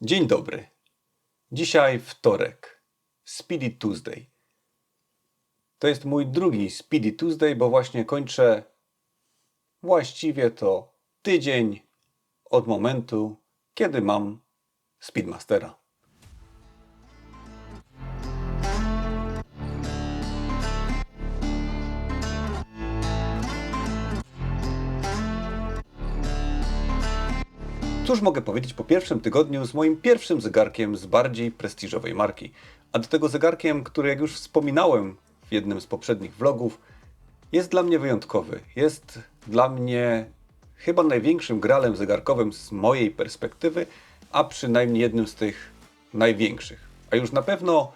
Dzień dobry. Dzisiaj wtorek. Speedy Tuesday. To jest mój drugi Speedy Tuesday, bo właśnie kończę właściwie to tydzień od momentu, kiedy mam Speedmastera. Cóż mogę powiedzieć po pierwszym tygodniu z moim pierwszym zegarkiem z bardziej prestiżowej marki? A do tego zegarkiem, który jak już wspominałem w jednym z poprzednich vlogów, jest dla mnie wyjątkowy. Jest dla mnie chyba największym gralem zegarkowym z mojej perspektywy, a przynajmniej jednym z tych największych. A już na pewno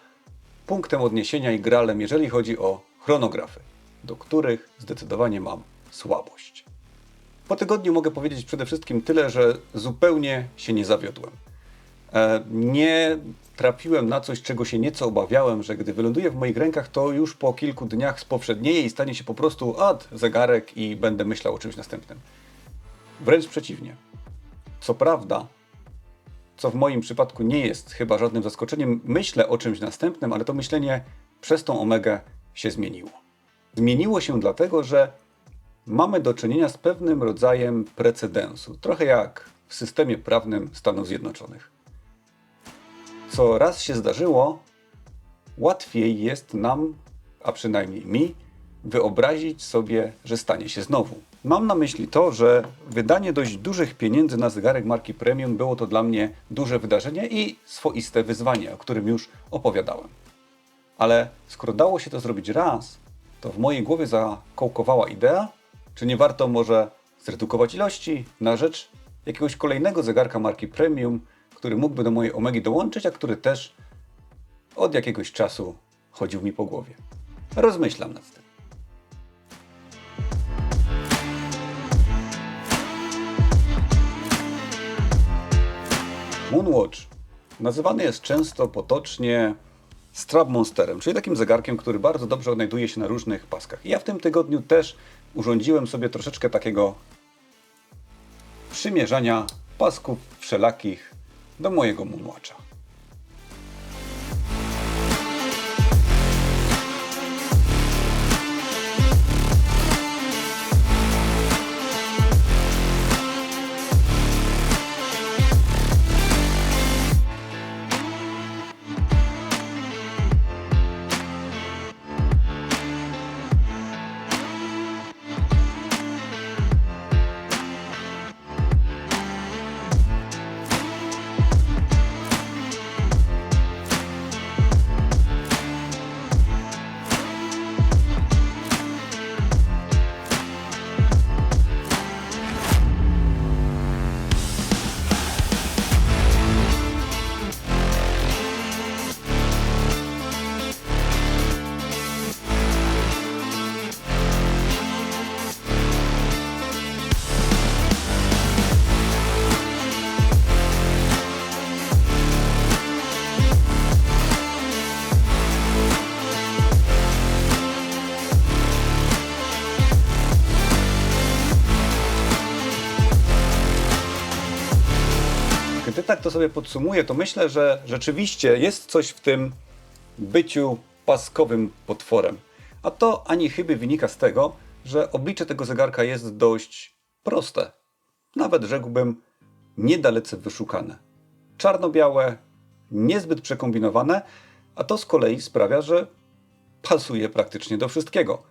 punktem odniesienia i gralem, jeżeli chodzi o chronografy, do których zdecydowanie mam słabość. Po tygodniu mogę powiedzieć przede wszystkim tyle, że zupełnie się nie zawiodłem. E, Nie trafiłem na coś, czego się nieco obawiałem, że gdy wyląduje w moich rękach, to już po kilku dniach spowszednieje i stanie się po prostu ad zegarek i będę myślał o czymś następnym. Wręcz przeciwnie. Co prawda, co w moim przypadku nie jest chyba żadnym zaskoczeniem, myślę o czymś następnym, ale to myślenie przez tą omegę się zmieniło. Zmieniło się dlatego, że mamy do czynienia z pewnym rodzajem precedensu, trochę jak w systemie prawnym Stanów Zjednoczonych. Co raz się zdarzyło, łatwiej jest nam, a przynajmniej mi, wyobrazić sobie, że stanie się znowu. Mam na myśli to, że wydanie dość dużych pieniędzy na zegarek marki premium było to dla mnie duże wydarzenie i swoiste wyzwanie, o którym już opowiadałem. Ale skoro dało się to zrobić raz, to w mojej głowie zakołkowała idea, czy nie warto może zredukować ilości na rzecz jakiegoś kolejnego zegarka marki premium, który mógłby do mojej Omegi dołączyć, a który też od jakiegoś czasu chodził mi po głowie. Rozmyślam nad tym. Moonwatch nazywany jest często potocznie Strap Monsterem, czyli takim zegarkiem, który bardzo dobrze odnajduje się na różnych paskach. Ja w tym tygodniu też urządziłem sobie troszeczkę takiego przymierzania pasków wszelakich do mojego Moonwatcha. Gdy tak to sobie podsumuję, to myślę, że rzeczywiście jest coś w tym byciu paskowym potworem. A to ani chyby wynika z tego, że oblicze tego zegarka jest dość proste. Nawet rzekłbym niedalece wyszukane. Czarno-białe, niezbyt przekombinowane, a to z kolei sprawia, że pasuje praktycznie do wszystkiego.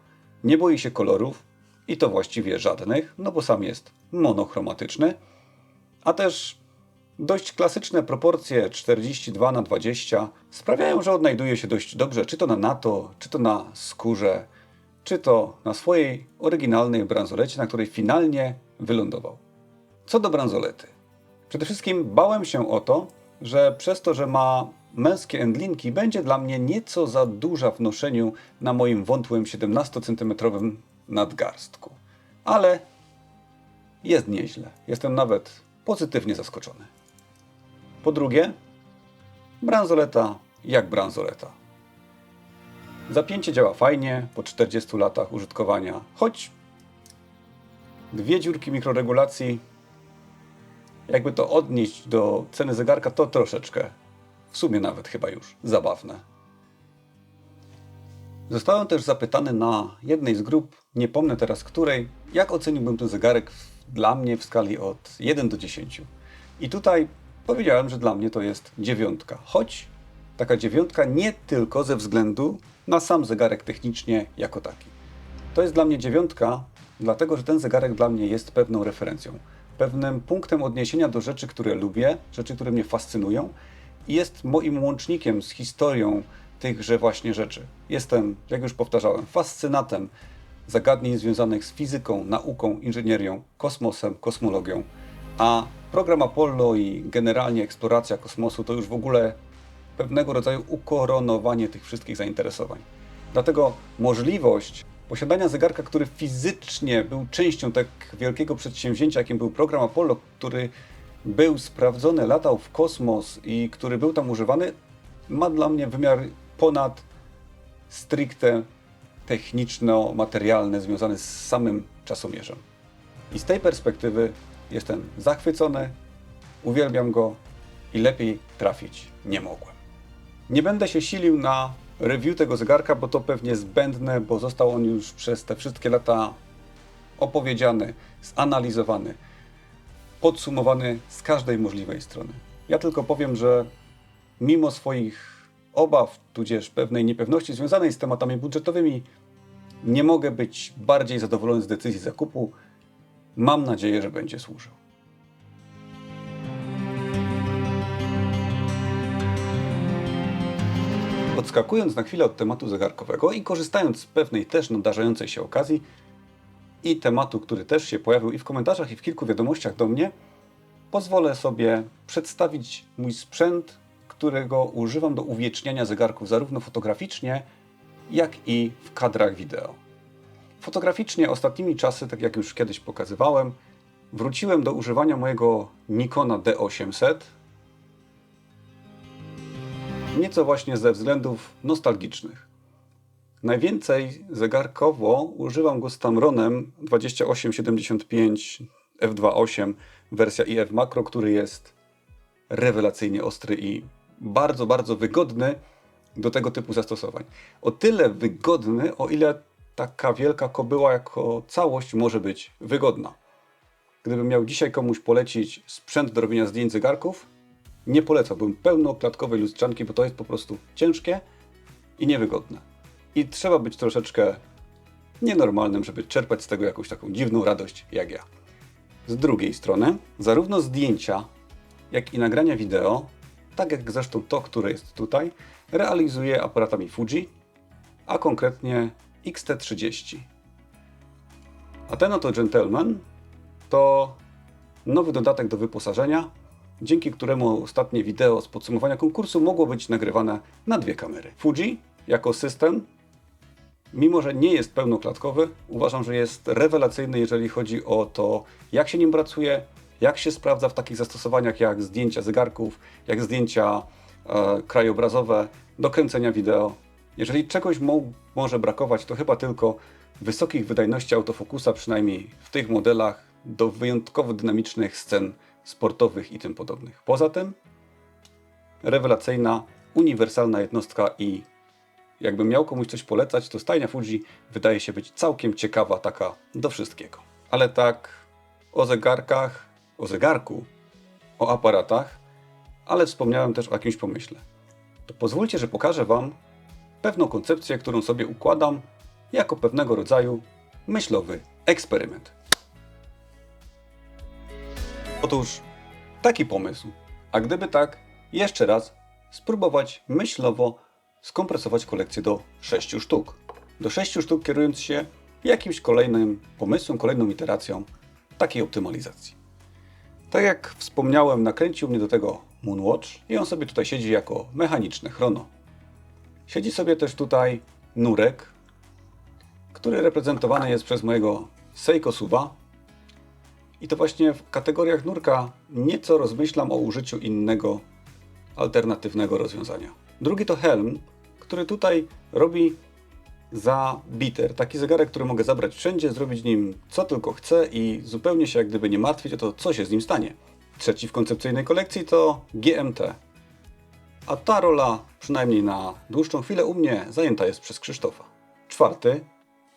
Nie boi się kolorów i to właściwie żadnych, no bo sam jest monochromatyczny, a też dość klasyczne proporcje 42 na 20 sprawiają, że odnajduje się dość dobrze, czy to na NATO, czy to na skórze, czy to na swojej oryginalnej bransolecie, na której finalnie wylądował. Co do bransolety. Przede wszystkim bałem się o to, że przez to, że ma męskie endlinki, będzie dla mnie nieco za duża w noszeniu na moim wątłym 17 cm nadgarstku. Ale jest nieźle. Jestem nawet pozytywnie zaskoczony. Po drugie, bransoleta jak bransoleta. Zapięcie działa fajnie po 40 latach użytkowania, choć dwie dziurki mikroregulacji jakby to odnieść do ceny zegarka, to troszeczkę, w sumie nawet chyba już, zabawne. Zostałem też zapytany na jednej z grup, nie pomnę teraz której, jak oceniłbym ten zegarek dla mnie w skali od 1 do 10. I tutaj powiedziałem, że dla mnie to jest dziewiątka. Choć taka dziewiątka nie tylko ze względu na sam zegarek technicznie jako taki. To jest dla mnie dziewiątka, dlatego że ten zegarek dla mnie jest pewną referencją, pewnym punktem odniesienia do rzeczy, które lubię, rzeczy, które mnie fascynują i jest moim łącznikiem z historią tychże właśnie rzeczy. Jestem, jak już powtarzałem, fascynatem zagadnień związanych z fizyką, nauką, inżynierią, kosmosem, kosmologią, a program Apollo i generalnie eksploracja kosmosu to już w ogóle pewnego rodzaju ukoronowanie tych wszystkich zainteresowań. Dlatego możliwość posiadania zegarka, który fizycznie był częścią tak wielkiego przedsięwzięcia, jakim był program Apollo, który był sprawdzony, latał w kosmos i który był tam używany, ma dla mnie wymiar ponad stricte techniczno-materialny związany z samym czasomierzem. I z tej perspektywy jestem zachwycony, uwielbiam go i lepiej trafić nie mogłem. Nie będę się silił na review tego zegarka, bo to pewnie zbędne, bo został on już przez te wszystkie lata opowiedziany, zanalizowany, podsumowany z każdej możliwej strony. Ja tylko powiem, że mimo swoich obaw, tudzież pewnej niepewności związanej z tematami budżetowymi, nie mogę być bardziej zadowolony z decyzji zakupu. Mam nadzieję, że będzie służył. Odskakując na chwilę od tematu zegarkowego i korzystając z pewnej też nadarzającej się okazji i tematu, który też się pojawił i w komentarzach, i w kilku wiadomościach do mnie, pozwolę sobie przedstawić mój sprzęt, którego używam do uwieczniania zegarków zarówno fotograficznie, jak i w kadrach wideo. Fotograficznie ostatnimi czasy, tak jak już kiedyś pokazywałem, wróciłem do używania mojego Nikona D800, nieco właśnie ze względów nostalgicznych. Najwięcej zegarkowo używam go z Tamronem 2875 f2.8 wersja IF Macro, który jest rewelacyjnie ostry i bardzo, bardzo wygodny do tego typu zastosowań. O tyle wygodny, o ile taka wielka kobyła jako całość może być wygodna. Gdybym miał dzisiaj komuś polecić sprzęt do robienia zdjęć zegarków, nie polecałbym pełnoklatkowej lustrzanki, bo to jest po prostu ciężkie i niewygodne. I trzeba być troszeczkę nienormalnym, żeby czerpać z tego jakąś taką dziwną radość jak ja. Z drugiej strony, zarówno zdjęcia, jak i nagrania wideo, tak jak zresztą to, które jest tutaj, realizuje aparatami Fuji, a konkretnie XT30. A ten oto Gentleman to nowy dodatek do wyposażenia, dzięki któremu ostatnie wideo z podsumowania konkursu mogło być nagrywane na dwie kamery. Fuji jako system, mimo że nie jest pełnoklatkowy, uważam, że jest rewelacyjny, jeżeli chodzi o to, jak się nim pracuje, jak się sprawdza w takich zastosowaniach jak zdjęcia zegarków, jak zdjęcia e, krajobrazowe, do kręcenia wideo. Jeżeli czegoś mo może brakować, to chyba tylko wysokich wydajności autofokusa, przynajmniej w tych modelach, do wyjątkowo dynamicznych scen sportowych i tym podobnych. Poza tym rewelacyjna, uniwersalna jednostka i jakbym miał komuś coś polecać, to stajnia Fuji wydaje się być całkiem ciekawa taka do wszystkiego. Ale tak o zegarkach, o zegarku, o aparatach, ale wspomniałem też o jakimś pomyśle. To pozwólcie, że pokażę Wam pewną koncepcję, którą sobie układam jako pewnego rodzaju myślowy eksperyment. Otóż taki pomysł. A gdyby tak, jeszcze raz spróbować myślowo skompresować kolekcję do 6 sztuk. Do 6 sztuk kierując się jakimś kolejnym pomysłem, kolejną iteracją takiej optymalizacji. Tak jak wspomniałem, nakręcił mnie do tego Moonwatch i on sobie tutaj siedzi jako mechaniczne chrono. Siedzi sobie też tutaj nurek, który reprezentowany jest przez mojego Seiko Suba. I to właśnie w kategoriach nurka nieco rozmyślam o użyciu innego, alternatywnego rozwiązania. Drugi to helm, który tutaj robi za biter. Taki zegarek, który mogę zabrać wszędzie, zrobić nim co tylko chcę i zupełnie się jak gdyby nie martwić o to, co się z nim stanie. Trzeci w koncepcyjnej kolekcji to GMT. A ta rola, przynajmniej na dłuższą chwilę u mnie, zajęta jest przez Krzysztofa. Czwarty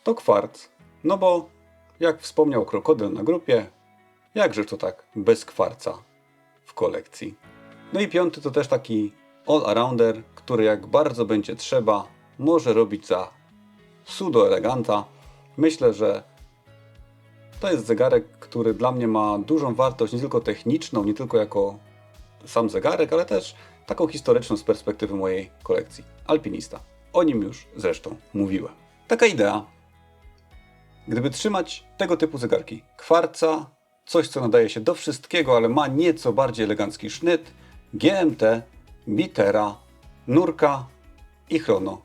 to kwarc. No bo, jak wspomniał krokodyl na grupie, jakże to tak bez kwarca w kolekcji. No i piąty to też taki all-arounder, który jak bardzo będzie trzeba, może robić za sudo eleganta. Myślę, że to jest zegarek, który dla mnie ma dużą wartość, nie tylko techniczną, nie tylko jako sam zegarek, ale też taką historyczną z perspektywy mojej kolekcji. Alpinista. O nim już zresztą mówiłem. Taka idea. Gdyby trzymać tego typu zegarki, kwarca, coś co nadaje się do wszystkiego, ale ma nieco bardziej elegancki sznyt, GMT, Bitera, Nurka i Chrono.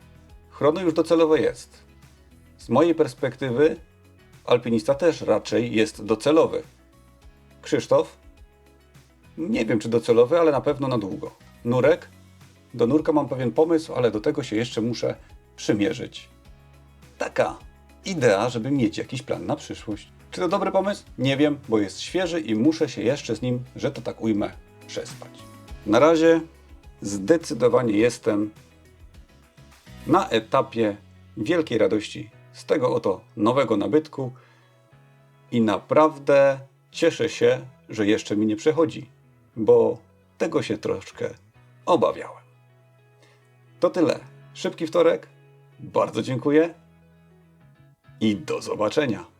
Chrono już docelowe jest. Z mojej perspektywy alpinista też raczej jest docelowy. Krzysztof? Nie wiem czy docelowy, ale na pewno na długo. Nurek? Do nurka mam pewien pomysł, ale do tego się jeszcze muszę przymierzyć. Taka idea, żeby mieć jakiś plan na przyszłość. Czy to dobry pomysł? Nie wiem, bo jest świeży i muszę się jeszcze z nim, że to tak ujmę, przespać. Na razie zdecydowanie jestem na etapie wielkiej radości z tego oto nowego nabytku i naprawdę cieszę się, że jeszcze mi nie przechodzi, bo tego się troszkę obawiałem. To tyle. Szybki wtorek. Bardzo dziękuję i do zobaczenia.